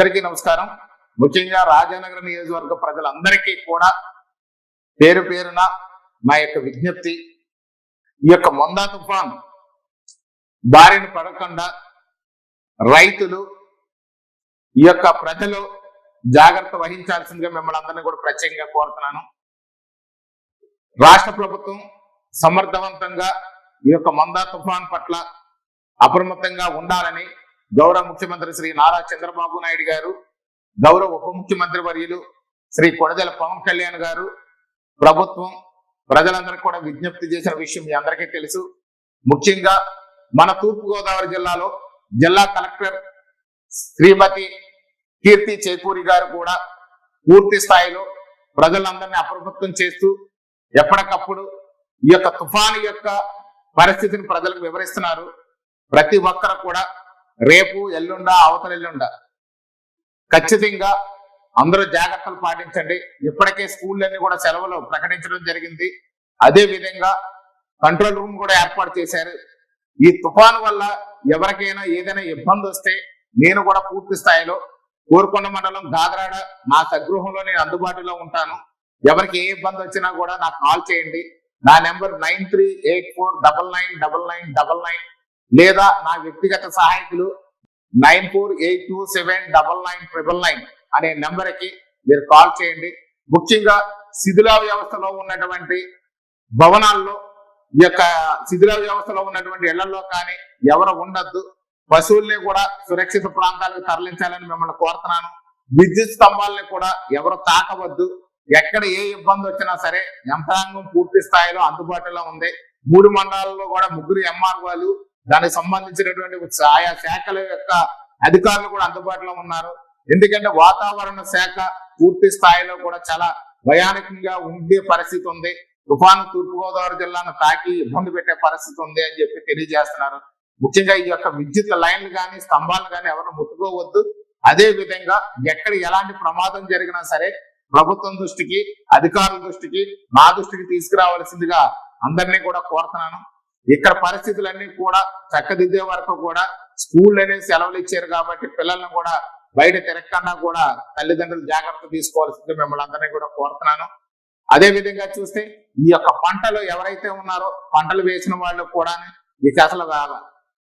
అందరికీ నమస్కారం. ముఖ్యంగా రాజానగర నియోజకవర్గ ప్రజలందరికీ కూడా పేరు పేరున మా యొక్క విజ్ఞప్తి ఈ యొక్క మొందా తుఫాన్ బారిన పడకుండా రైతులు ఈ యొక్క ప్రజలు జాగ్రత్త వహించాల్సిందిగా మిమ్మల్ని అందరినీ కూడా ప్రత్యేకంగా కోరుతున్నాను. రాష్ట్ర ప్రభుత్వం సమర్థవంతంగా ఈ యొక్క మందా తుఫాన్ పట్ల అప్రమత్తంగా ఉండాలని గౌరవ ముఖ్యమంత్రి శ్రీ నారా చంద్రబాబు నాయుడు గారు గౌరవ ఉప ముఖ్యమంత్రి వర్యులు శ్రీ కొడదల పవన్ కళ్యాణ్ గారు ప్రభుత్వం ప్రజలందరికీ కూడా విజ్ఞప్తి చేసిన విషయం మీ అందరికీ తెలుసు. ముఖ్యంగా మన తూర్పుగోదావరి జిల్లాలో జిల్లా కలెక్టర్ శ్రీమతి కీర్తి చేకూరి గారు కూడా పూర్తి స్థాయిలో ప్రజలందరినీ అప్రమత్తం చేస్తూ ఎప్పటికప్పుడు ఈ యొక్క తుఫాను యొక్క పరిస్థితిని ప్రజలకు వివరిస్తున్నారు. ప్రతి ఒక్కరు కూడా రేపు ఎల్లుండా అవతల ఎల్లుండా. ఖచ్చితంగా అందరూ జాగ్రత్తలు పాటించండి. ఇప్పటికే స్కూళ్ళన్నీ కూడా సెలవులు ప్రకటించడం జరిగింది. అదే విధంగా కంట్రోల్ రూమ్ కూడా ఏర్పాటు చేశారు. ఈ తుఫాను వల్ల ఎవరికైనా ఏదైనా ఇబ్బంది వస్తే నేను కూడా పూర్తి స్థాయిలో కోరుకొండ మండలం గాగరాడ నా సగృహంలో నేను అందుబాటులో ఉంటాను. ఎవరికి ఏ ఇబ్బంది వచ్చినా కూడా నాకు కాల్ చేయండి. నా number nine three eight four double nine double nine double nine లేదా నా వ్యక్తిగత సహాయకులు nine four eight two seven double nine triple nine అనే నెంబర్కి మీరు కాల్ చేయండి. ముఖ్యంగా శిథిల వ్యవస్థలో ఉన్నటువంటి భవనాల్లో ఈ యొక్క శిథిల వ్యవస్థలో ఉన్నటువంటి ఇళ్ళలో కానీ ఎవరు ఉండద్దు. పశువుల్ని కూడా సురక్షిత ప్రాంతాలకు తరలించాలని మిమ్మల్ని కోరుతున్నాను. విద్యుత్ స్తంభాలని కూడా ఎవరు తాకవద్దు. ఎక్కడ ఏ ఇబ్బంది వచ్చినా సరే యంత్రాంగం పూర్తి స్థాయిలో అందుబాటులో ఉంది. మూడు మండలాల్లో కూడా ముగ్గురు ఎంఆర్ఓలు దానికి సంబంధించినటువంటి ఆయా శాఖల యొక్క అధికారులు కూడా అందుబాటులో ఉన్నారు. ఎందుకంటే వాతావరణ శాఖ పూర్తి స్థాయిలో కూడా చాలా భయానకంగా ఉండే పరిస్థితి ఉంది. తుఫాను తూర్పుగోదావరి జిల్లాను తాకి ఇబ్బంది పెట్టే పరిస్థితి ఉంది అని చెప్పి తెలియజేస్తున్నారు. ముఖ్యంగా ఈ యొక్క విద్యుత్ లైన్లు కానీ స్తంభాలు కానీ ఎవరు ముట్టుకోవద్దు. అదే విధంగా ఎక్కడ ఎలాంటి ప్రమాదం జరిగినా సరే ప్రభుత్వం దృష్టికి అధికారుల దృష్టికి నా దృష్టికి తీసుకురావాల్సిందిగా అందరినీ కూడా కోరుతున్నాను. ఇక్కడ పరిస్థితులన్నీ కూడా చక్కదిద్దే వరకు కూడా స్కూల్ అనేది సెలవులు ఇచ్చారు కాబట్టి పిల్లల్ని కూడా బయట తిరగకుండా కూడా తల్లిదండ్రులు జాగ్రత్త తీసుకోవాల్సింది మిమ్మల్ని అందరినీ కూడా కోరుతున్నాను. అదే విధంగా చూస్తే ఈ యొక్క పంటలు ఎవరైతే ఉన్నారో పంటలు వేసిన వాళ్ళు కూడా ఇక అసలు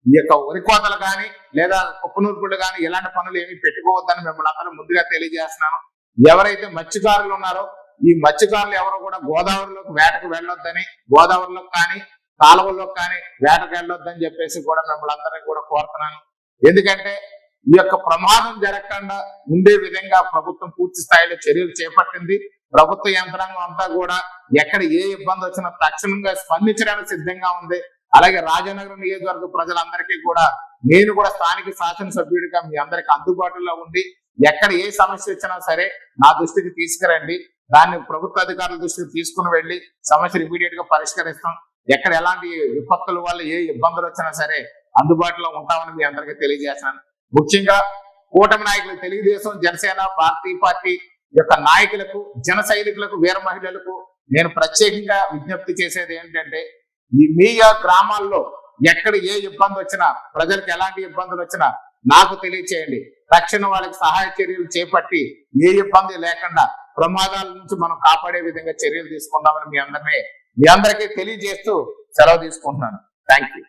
ఈ యొక్క వరి కోతలు కానీ లేదా కుప్పనూర్పులు కానీ ఇలాంటి పనులు ఏమి పెట్టుకోవద్దని మిమ్మల్ని అందరూ ముందుగా తెలియజేస్తున్నాను. ఎవరైతే మత్స్యకారులు ఉన్నారో ఈ మత్స్యకారులు ఎవరు కూడా గోదావరిలోకి వేటకు వెళ్ళొద్దని గోదావరిలో కానీ కాలువల్లో కానీ వేటకెళ్ళొద్దని చెప్పేసి కూడా మిమ్మల్ని అందరినీ కూడా కోరుతున్నాను. ఎందుకంటే ఈ యొక్క ప్రమాదం జరగకుండా ఉండే విధంగా ప్రభుత్వం పూర్తి స్థాయిలో చర్యలు చేపట్టింది. ప్రభుత్వ యంత్రాంగం అంతా కూడా ఎక్కడ ఏ ఇబ్బంది వచ్చినా తక్షణంగా స్పందించడానికి సిద్ధంగా ఉంది. అలాగే రాజనగరం నియోజకవర్గ ప్రజలందరికీ కూడా నేను కూడా స్థానిక శాసనసభ్యుడిగా మీ అందరికి అందుబాటులో ఉండి ఎక్కడ ఏ సమస్య వచ్చినా సరే నా దృష్టికి తీసుకురండి. దాన్ని ప్రభుత్వ అధికారుల దృష్టికి తీసుకుని వెళ్ళి సమస్యలు ఇమీడియట్గా పరిష్కరిస్తాం. ఎక్కడ ఎలాంటి విపత్తుల వల్ల ఏ ఇబ్బందులు వచ్చినా సరే అందుబాటులో ఉంటామని మీ అందరికీ తెలియజేస్తున్నాను. ముఖ్యంగా కూటమి నాయకులు తెలుగుదేశం జనసేన భారతీయ పార్టీ యొక్క నాయకులకు జన సైనికులకు వీర మహిళలకు నేను ప్రత్యేకంగా విజ్ఞప్తి చేసేది ఏంటంటే ఈ మీ గ్రామాల్లో ఎక్కడ ఏ ఇబ్బంది వచ్చినా ప్రజలకు ఎలాంటి ఇబ్బందులు వచ్చినా నాకు తెలియచేయండి. తక్షణ వాళ్ళకి సహాయ చర్యలు చేపట్టి ఏ ఇబ్బంది లేకుండా ప్రమాదాల నుంచి మనం కాపాడే విధంగా చర్యలు తీసుకుందామని మీ అందరినీ మీ అందరికీ తెలియజేస్తూ సెలవు తీసుకుంటున్నాను. Thank you